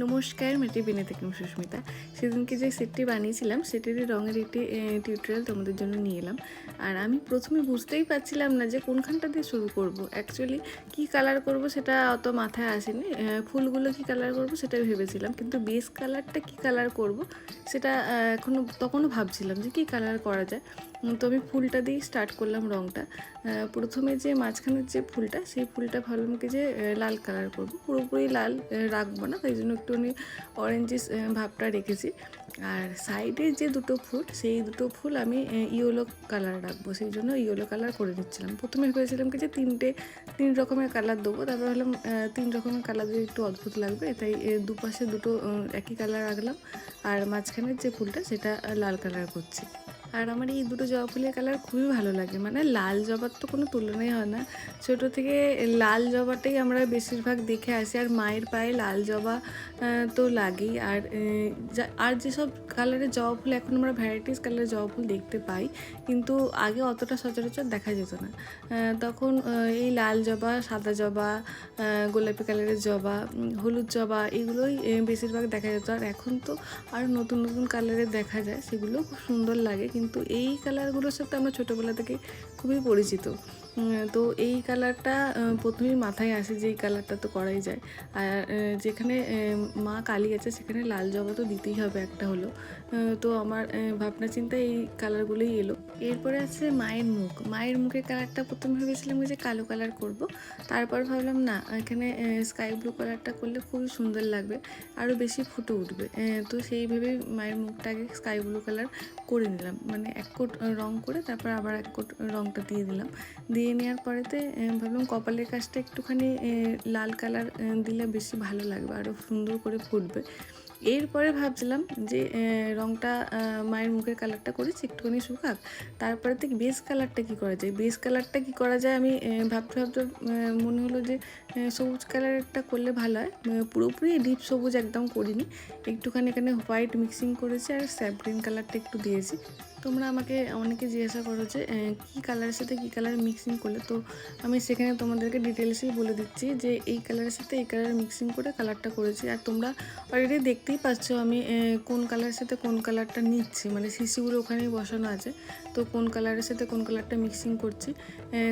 নমস্কার মেটি বিনে থেকে আমি সুস্মিতা। সেদিনকে যে সেটটি বানিয়েছিলাম সেটিরই রঙের একটি টিউটোরিয়াল তোমাদের জন্য নিয়ে এলাম। আর আমি প্রথমে বুঝতেই পারছিলাম না যে কোনখানটা দিয়ে শুরু করব। অ্যাকচুয়ালি কি কালার করব সেটা অত মাথায় আসেনি। ফুলগুলো কি কালার করব সেটাই ভেবেছিলাম, কিন্তু বেস কালারটা কি কালার করব সেটা এখনও তখনও ভাবছিলাম যে কি কালার করা যায়। তো আমি ফুলটা দিয়ে স্টার্ট করলাম রঙটা প্রথমে যে মাঝখানের যে ফুলটা, সেই ফুলটা ভাবলাম কি যে লাল কালার করব। পুরোপুরি লাল রাখব না, তাই জন্য একটুখানি অরেঞ্জিস ভাবটা রেখেছি। আর সাইডে যে দুটো ফুল, সেই দুটো ফুল আমি ইয়েলো কালার রাখব। সেই জন্য ইয়েলো কালার করে নিচ্ছিলাম প্রথমে ভেবেছিলাম কি যে তিনটে, তিন রকমের কালার দেবো। তারপর হলাম তিন রকমের কালার দিয়ে একটু অদ্ভুত লাগবে। তাই দুপাশে দুটো একই কালার রাখলাম। আর মাঝখানের যে ফুলটা, সেটা লাল কালার করছি। আর আমার এই দুটো জবা ফুলের কালার খুবই ভালো লাগে। মানে লাল জবার তো কোনো তুলনাই হয় না। ছোটো থেকে লাল জবাটাই আমরা বেশিরভাগ দেখে আসি, আর মায়ের পায়ে লাল জবা তো লাগেই। আর যা- আর যেসব কালারের জবা ফুল, এখন আমরা ভ্যারাইটিস কালারের জবা ফুল দেখতে পাই, কিন্তু আগে অতটা সচরাচর দেখা যেত না। তখন এই লাল জবা, সাদা জবা গোলাপি কালারের জবা হলুদ জবা, এগুলোই বেশিরভাগ দেখা যেত। আর এখন তো আরও নতুন নতুন কালারের দেখা যায়, সেগুলো খুব সুন্দর লাগে, কিন্তু এই কালারগুলোর সাথে আমরা ছোটোবেলা থেকে খুবই পরিচিত। তো এই কালারটা প্রথমেই মাথায় আসে যে এই কালারটা তো করাই যায়। আর যেখানে মা কালী আছে, সেখানে লাল জবা তো দিতেই হবে একটা হলো। তো আমার ভাবনা চিন্তা এই কালারগুলোই এলো। এরপরে আছে মায়ের মুখ। মায়ের মুখের কালারটা প্রথমে ভেবেছিলাম যে কালো কালার করব। তারপর ভাবলাম না, এখানে স্কাই ব্লু কালারটা করলে খুবই সুন্দর লাগবে, আরও বেশি ফুটে উঠবে। তো সেই ভেবেই মায়ের মুখটাকে স্কাই ব্লু কালার করে নিলাম। মানে এক কোট রং করে তারপর আবার এক কোট রংটা দিয়ে দিলাম। দিয়ে নেওয়ার পরেতে ভাবলাম কপালের কাজটা একটুখানি লাল কালার দিলে বেশি ভালো লাগবে আরও সুন্দর করে ফুটবে। এরপরে ভাবছিলাম যে রংটা মায়ের মুখের কালারটা করেছি, একটুখানি শুকাক। তারপরে থেকে বেস কালারটা কি করা যায়? বেস কালারটা কি করা যায়? আমি ভাবতে ভাবতে মনে হলো যে সবুজ কালারটা করলে ভালো হয়। পুরোপুরি ডিপ সবুজ একদম করিনি। একটুখানি এখানে হোয়াইট মিক্সিং করেছি আর স্যাপ গ্রিন কালারটা একটু দিয়েছি। তোমরা আমাকে অনেকে জিজ্ঞাসা করো যে কী কালারের সাথে কী কালার মিক্সিং করলে? তো আমি সেখানে তোমাদেরকে ডিটেলসেই বলে দিচ্ছি যে, এই কালারের সাথে এই কালার মিক্সিং করে কালারটা করেছি। আর তোমরা অলরেডি দেখতেই পাচ্ছ আমি কোন কালারের সাথে কোন কালারটা নিচ্ছি। মানে শিশিগুলো ওখানেই বসানো আছে। তো কোন কালারের সাথে কোন কালারটা মিক্সিং করছি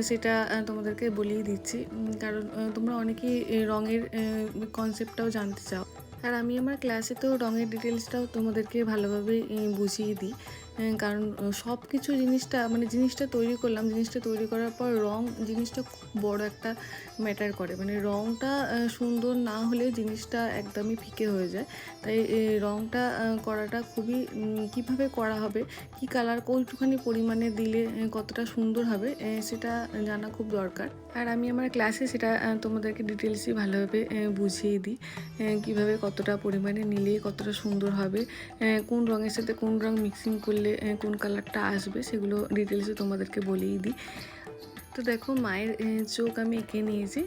সেটা তোমাদেরকে বলেই দিচ্ছি। কারণ তোমরা অনেকেই রঙের কনসেপ্টটাও জানতে চাও। আর আমি আমার ক্লাসে তো রঙের ডিটেলসটাও তোমাদেরকে ভালোভাবে বুঝিয়ে দিই। কারণ সব কিছু জিনিসটা মানে জিনিসটা তৈরি করলাম, জিনিসটা তৈরি করার পর রং জিনিসটা খুব বড় একটা ম্যাটার করে। মানে রংটা সুন্দর না হলে জিনিসটা একদমই ফিকে হয়ে যায়। তাই রংটা করাটা খুবই কীভাবে করা হবে, কি কালার কতটুখানি পরিমাণে দিলে কতটা সুন্দর হবে সেটা জানা খুব দরকার। আর আমি আমার ক্লাসে সেটা তোমাদেরকে ডিটেলসই ভালোভাবে বুঝিয়ে দিই কীভাবে কতটা পরিমাণে নিলে কতটা সুন্দর হবে কোন রঙের সাথে কোন রং মিক্সিং করলে আহ, কোন কালারটা আসবে সেগুলো ডিটেলসে তোমাদেরকে বলেই দিই। তো দেখো মায়ের চোখ আমি এঁকে নিয়েছি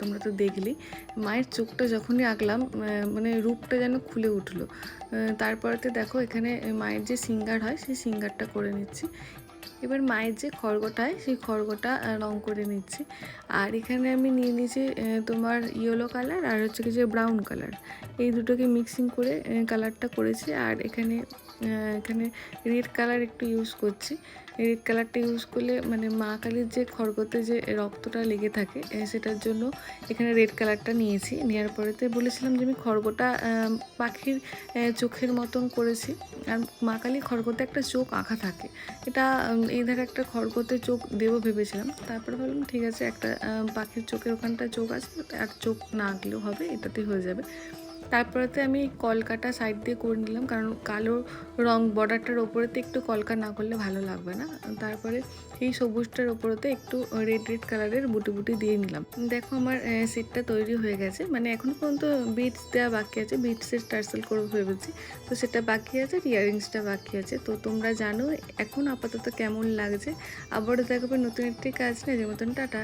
তোমরা তো দেখলেই মায়ের চোখটা যখনই আঁকলাম মানে রূপটা যেন খুলে উঠল। তারপরেতে দেখো এখানে মায়ের যে সিঙ্গার হয় সেই সিঙ্গারটা করে নিচ্ছি। এবার মায়ের যে খড়গটা হয় সেই খড়গটা রং করে নিচ্ছি। আর এখানে আমি নিয়ে নিয়েছি তোমার ইয়েলো কালার আর হচ্ছে কি যে ব্রাউন কালার এই দুটোকে মিক্সিং করে কালারটা করেছি। আর এখানে এখানে রেড কালার একটু ইউজ করছি। রেড কালারটা ইউজ করলে মানে মা কালীর যে খড়গতে যে রক্তটা লেগে থাকে সেটার জন্য এখানে রেড কালারটা নিয়েছি। নেওয়ার পরেতে বলেছিলাম যে আমি খড়গটা পাখির চোখের মতন করেছি। আর মা কালী খড়গতে একটা চোখ আঁকা থাকে। এটা এই ধারে একটা খড়গতে চোখ দেবো ভেবেছিলাম। তারপরে ভাবলাম, ঠিক আছে, একটা পাখির চোখের ওখানটা চোখ আছে, আর চোখ না আঁকলেও হবে, এটাতেই হয়ে যাবে। তারপরেতে আমি কলকাটা সাইড দিয়ে করে নিলাম, কারণ কালো রং বর্ডারটার ওপরেতে একটু কলকা না করলে ভালো লাগবে না। তারপরে এই সবুজটার ওপরেতে একটু রেড রেড কালারের বুটি বুটি দিয়ে নিলাম। দেখো আমার সেটটা তৈরি হয়ে গেছে। মানে এখনও পর্যন্ত বিটস দেওয়া বাকি আছে বিটসের টার্সেল করে ভেবেছি। তো সেটা বাকি আছে, আর ইয়ারিংসটা বাকি আছে। তো তোমরা জানো এখন আপাতত কেমন লাগছে। আবারও দেখাবে নতুন একটি কাজ না যে মতন টাটা।